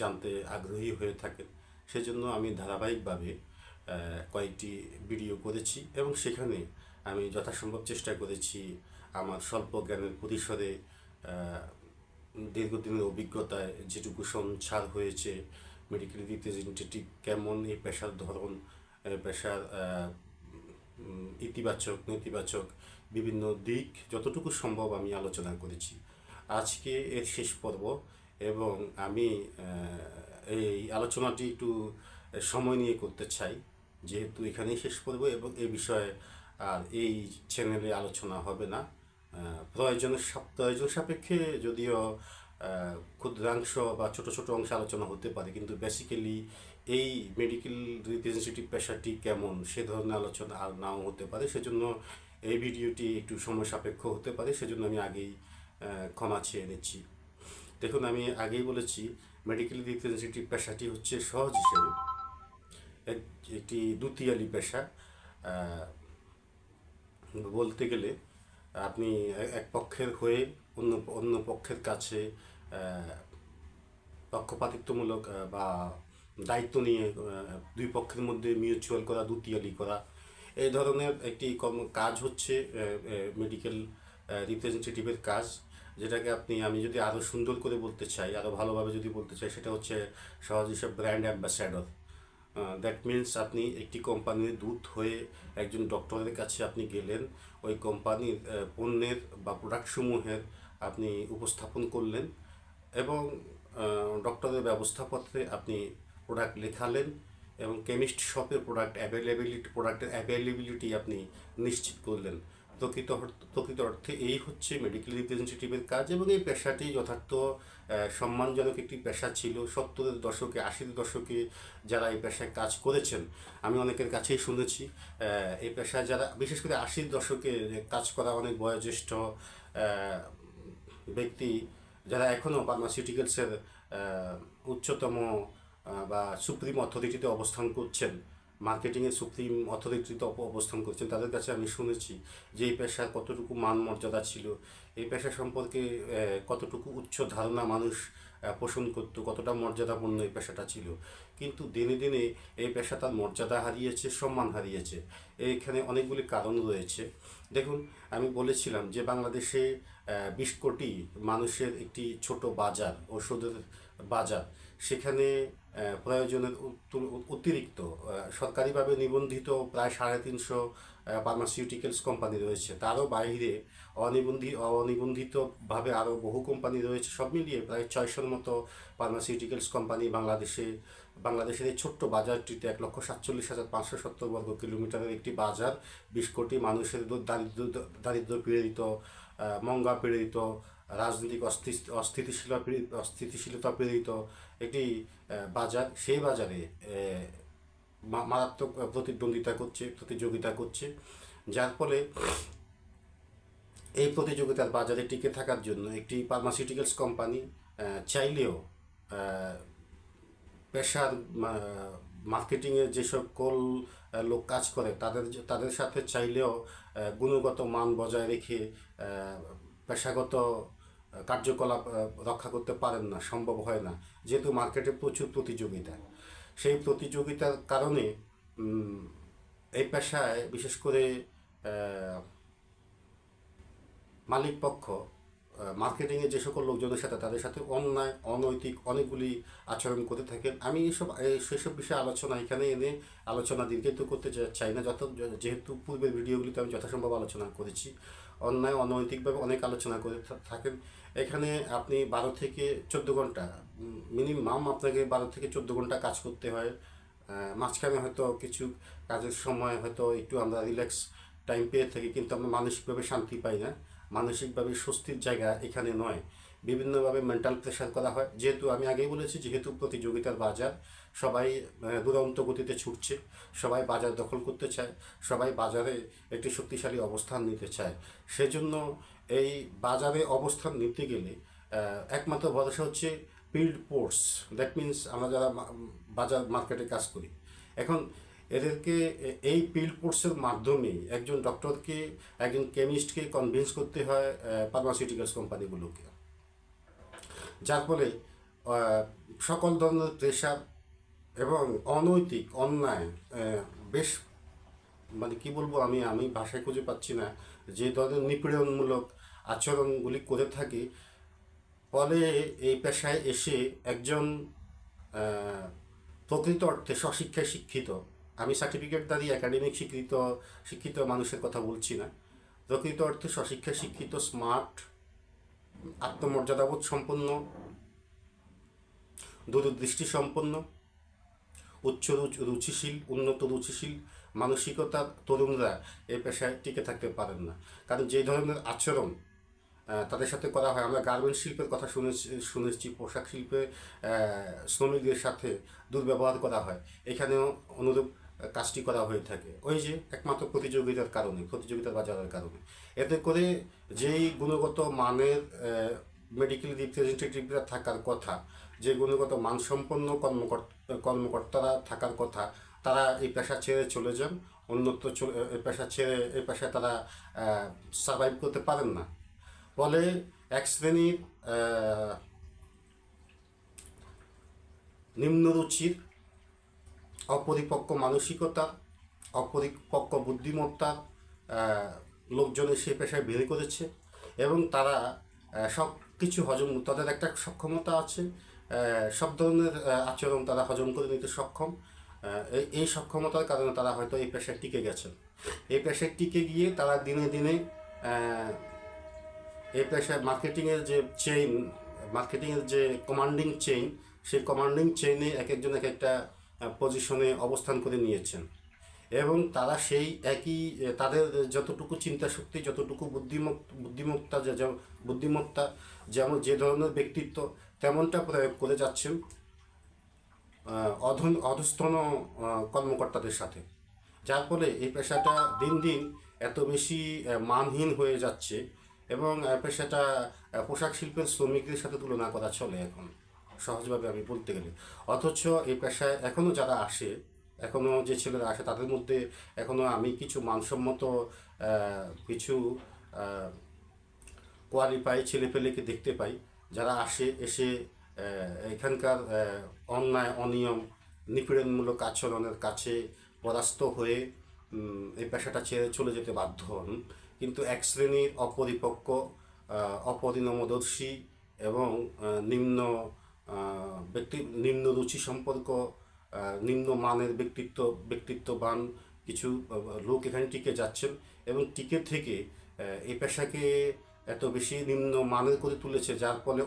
জানতে আগ্রহী হয়ে থাকেন। সেজন্য আমি ধারাবাহিকভাবে কয়েকটি ভিডিও করেছি এবং সেখানে আমি যথাসম্ভব চেষ্টা করেছি আমার স্বল্প জ্ঞানের পরিসরে দীর্ঘদিনের অভিজ্ঞতায় যেটুকু সঞ্চার হয়েছে মেডিকেল রিপ্রেজেন্টেটিভ কেমন, এই পেশার ধরন পেশার ইতিবাচক, নেতিবাচক বিভিন্ন দিক, যতটুকু সম্ভব আমি আলোচনা করেছি। আজকে এর শেষ পর্ব। এবং আমি এই আলোচনাটি একটু সময় নিয়ে করতে চাই। যেহেতু এখানেই শেষ করব এবং এ বিষয়ে আর এই চ্যানেলে আলোচনা হবে না। সাপ- প্রয়োজন সাপেক্ষে যদিও ক্ষুদ্রাংশ বা ছোট ছোট অংশ আলোচনা হতে পারে, কিন্তু বেসিক্যালি এই মেডিকেল রিপ্রেজেন্টেটিভ পেশাটি কেমন, সে ধরনের আলোচনা আর নাও হতে পারে। সেজন্য এই ভিডিওটি একটু সময় সাপেক্ষ হতে পারে। সেজন্য আমি আগেই ক্ষমা চেয়ে নিচ্ছি। দেখুন, আমি আগেই বলেছি মেডিকেল রিপ্রেজেন্টেটিভ পেশাটি হচ্ছে সহজ হিসেবে। একটি দুতিয়ালি পেশা বলতে গেলে আপনি এক পক্ষের হয়ে অন্য অন্য পক্ষের কাছে পক্ষপাতিত্বমূলক বা দায়িত্ব নিয়ে দুই পক্ষের মধ্যে মিউচুয়াল করা, দুতিয়ালি করা, এই ধরনের একটি কাজ হচ্ছে মেডিকেল রিপ্রেজেন্টেটিভের কাজ। যেটাকে আপনি, আমি যদি আরও সুন্দর করে বলতে চাই আরও ভালোভাবে যদি বলতে চাই, সেটা হচ্ছে সহজ হিসাব ব্র্যান্ড অ্যাম্বাসাডর দ্যাট মিন্স আপনি একটি কোম্পানির দূত হয়ে একজন ডক্টরের কাছে আপনি গেলেন, ওই কোম্পানির পণ্যের বা প্রোডাক্টসমূহের আপনি উপস্থাপন করলেন এবং ডক্টরের ব্যবস্থাপত্রে আপনি প্রোডাক্ট লেখালেন এবং কেমিস্ট শপের প্রোডাক্ট অ্যাভেলেবিলিটি প্রোডাক্টের অ্যাভেলেবিলিটি আপনি নিশ্চিত করলেন। প্রকৃত প্রকৃত অর্থে এই হচ্ছে মেডিকেল রিপ্রেজেন্টেটিভের কাজ এবং এই পেশাটি যথার্থ সম্মানজনক একটি পেশা ছিল। সত্তরের দশকে, আশির দশকে যারা এই পেশায় কাজ করেছেন, আমি অনেকের কাছেই শুনেছি এই পেশায় যারা, বিশেষ করে আশির দশকে কাজ করা অনেক বয়োজ্যেষ্ঠ ব্যক্তি যারা এখনও ফার্মাসিউটিক্যালসের উচ্চতম বা সুপ্রিম অথরিটিতে অবস্থান করছেন মার্কেটিংয়ের সুপ্রিম অথরিটিতে অবস্থান করছেন, তাদের কাছে আমি শুনেছি যে এই পেশার কতটুকু মান মর্যাদা ছিল, এই পেশা সম্পর্কে কতটুকু উচ্চ ধারণা মানুষ পোষণ করতো, কতটা মর্যাদাপূর্ণ এই পেশাটা ছিল। কিন্তু দিনে দিনে এই পেশা তার মর্যাদা হারিয়েছে, সম্মান হারিয়েছে। এখানে অনেকগুলি কারণ রয়েছে। দেখুন, আমি বলেছিলাম যে বাংলাদেশে বিশ কোটি মানুষের একটি ছোট বাজার ওষুধের বাজার সেখানে প্রয়োজনের অতিরিক্ত সরকারিভাবে নিবন্ধিত প্রায় সাড়ে তিনশো ফার্মাসিউটিক্যালস কোম্পানি রয়েছে তারও বাইরে অনিবন্ধি অনিবন্ধিতভাবে আরও বহু কোম্পানি রয়েছে সব মিলিয়ে প্রায় ছয়শোর মতো ফার্মাসিউটিক্যালস কোম্পানি বাংলাদেশে বাংলাদেশের এই ছোট্ট বাজারটিতে এক লক্ষ সাতচল্লিশ হাজার পাঁচশো সত্তর বর্গ কিলোমিটারের একটি বাজার বিশ কোটি মানুষের দারিদ্র দারিদ্র পীড়িত মঙ্গা পীড়িত, রাজনৈতিক অস্থি- অস্থিতিশীলতা পীড়িত একটি বাজার, সেই বাজারে মারাত্মক প্রতিদ্বন্দ্বিতা করছে, প্রতিযোগিতা করছে। যার ফলে এই প্রতিযোগিতার বাজারে টিকে থাকার জন্য একটি ফার্মাসিউটিক্যালস কোম্পানি চাইলেও পেশার মার্কেটিংয়ের যেসব কল লোক কাজ করে, তাদের তাদের সাথে চাইলেও গুণগত মান বজায় রেখে পেশাগত কার্যকলাপ রক্ষা করতে পারেন না, সম্ভব হয় না। যেহেতু মার্কেটে প্রচুর প্রতিযোগিতা, সেই প্রতিযোগিতার কারণে এই পেশায় বিশেষ করে মালিক পক্ষ মার্কেটিংয়ে যে সকল লোকজনের সাথে, তাদের সাথে অন্যায়, অনৈতিক অনেকগুলি আচরণ করে থাকেন। আমি এইসব এই সেসব বিষয়ে আলোচনা এখানে এনে আলোচনা দীর্ঘায়িত করতে চাই না। যত, যেহেতু পূর্বের ভিডিওগুলিতে আমি যথাসম্ভব আলোচনা করেছি। অন্যায়, অনৈতিকভাবে অনেক আলোচনা করে থাকেন। এখানে আপনি বারো থেকে চোদ্দ ঘণ্টা মিনিমাম আপনাকে বারো থেকে চোদ্দ ঘণ্টা কাজ করতে হয়। মাঝখানে হয়তো কিছু কাজের সময় হয়তো একটু আমরা রিল্যাক্স টাইম পেয়ে থাকি, কিন্তু আমরা মানসিকভাবে শান্তি পাই না। মানসিকভাবে স্বস্তির জায়গা এখানে নয়। বিভিন্নভাবে মেন্টাল প্রেশার করা হয়। যেহেতু আমি আগেই বলেছি, যেহেতু প্রতিযোগিতার বাজার সবাই দুরন্ত গতিতে ছুটছে, সবাই বাজার দখল করতে চায়, সবাই বাজারে একটি শক্তিশালী অবস্থান নিতে চায়। সেজন্য এই বাজারে অবস্থান নিতে গেলে একমাত্র ভরসা হচ্ছে ফিল্ড পোর্স দ্যাট মিন্স আমরা যারা বাজার মার্কেটে কাজ করি। এখন এদেরকে এই ফিল্ড কোর্সের মাধ্যমে একজন ডক্টরকে, একজন কেমিস্টকে কনভিন্স করতে হয় ফার্মাসিউটিক্যালস কোম্পানিগুলোকে যার ফলে সকল ধরনের প্রেশার এবং অনৈতিক অন্যায় বেশ মানে কি বলব আমি আমি ভাষায় খুঁজে পাচ্ছি না, যে ধরনের নিপীড়নমূলক আচরণগুলি করে থাকে, ফলে এই পেশায় এসে একজন প্রকৃত অর্থে স্বশিক্ষায় শিক্ষিত আমি সার্টিফিকেটধারী একাডেমিক শিক্ষিত শিক্ষিত মানুষের কথা বলছি না। প্রকৃত অর্থে স্বশিক্ষায় শিক্ষিত স্মার্ট আত্মমর্যাদাবোধ সম্পন্ন, দূরদৃষ্টি সম্পন্ন, উচ্চ রুচ- রুচিশীল, উন্নত রুচিশীল মানসিকতা তরুণরা এই পেশায় টিকে থাকতে পারেন না। কারণ যে ধরনের আচরণ তাদের সাথে করা হয়, আমরা গার্মেন্ট শিল্পের কথা শুনেছি শুনেছি, পোশাক শিল্পে শ্রমিকদের সাথে দুর্ব্যবহার করা হয়। এখানেও অনুরূপ কাজটি করা হয়ে থাকে। ওই যে একমাত্র প্রতিযোগিতার কারণে প্রতিযোগিতার বাজারের কারণে। এতে করে যেই গুণগত মানের মেডিকেল রিপ্রেজেন্টেটিভরা থাকার কথা, যে গুণগত মানসম্পন্ন কর্মকর্তা, কর্মকর্তারা থাকার কথা, তারা এই পেশা ছেড়ে চলে যান। অন্যত্র এই পেশা ছেড়ে এই পেশায় তারা সার্ভাইভ করতে পারেন না। ফলে এক শ্রেণির নিম্নরুচির অপরিপক্ক মানসিকতা অপরিপক্ক বুদ্ধিমত্তা আহ, লোকজন সে পেশায় বের করেছে এবং তারা সব কিছু হজম তাদের একটা সক্ষমতা আছে সব ধরনের আচরণ তারা হজম করে নিতে সক্ষম। এই সক্ষমতার কারণে তারা হয়তো এই পেশায় টিকে গেছেন। এই পেশায় টিকে গিয়ে তারা দিনে দিনে এই পেশায় মার্কেটিংয়ের যে চেইন মার্কেটিংয়ের যে কমান্ডিং চেইন সেই কমান্ডিং চেইনে এক একজন এক একটা পজিশনে অবস্থান করে নিয়েছেন। এবং তারা সেই একই, তাদের যতটুকু চিন্তা শক্তি যতটুকু বুদ্ধিমত্ত বুদ্ধিমত্তা বুদ্ধিমত্তা যেমন যে ধরনের ব্যক্তিত্ব, তেমনটা প্রয়োগ করে যাচ্ছেন অধন, অধস্তন কর্মকর্তাদের সাথে। যার ফলে এই পেশাটা দিন দিন এত বেশি মানহীন হয়ে যাচ্ছে এবং পেশাটা পোশাক শিল্পের শ্রমিকদের সাথে তুলনা করা চলে এখন। সহজভাবে আমি বলতে গেলে। অথচ এই পেশায় এখনও যারা আসে এখনও যে ছেলেরা আসে, তাদের মধ্যে এখনও আমি কিছু মানসম্মত কিছু কোয়ালিফাই ছেলেপেলেকে দেখতে পাই। যারা আসে, এসে এখানকার অন্যায়, অনিয়ম, নিপীড়নমূলক আচরণের কাছে পরাস্ত হয়ে এই পেশাটা ছেড়ে চলে যেতে বাধ্য হন। কিন্তু এক শ্রেণির অপরিপক্ক অপরিণমদর্শী এবং নিম্ন ব্যক্তি নিম্ন রুচি সম্পর্ক নিম্ন মানের ব্যক্তিত্ব, ব্যক্তিত্ববান কিছু লোক এখানে টিকে যাচ্ছেন এবং টিকে থেকে এই পেশাকে এত বেশি নিম্ন মানের করে তুলেছে, যার ফলে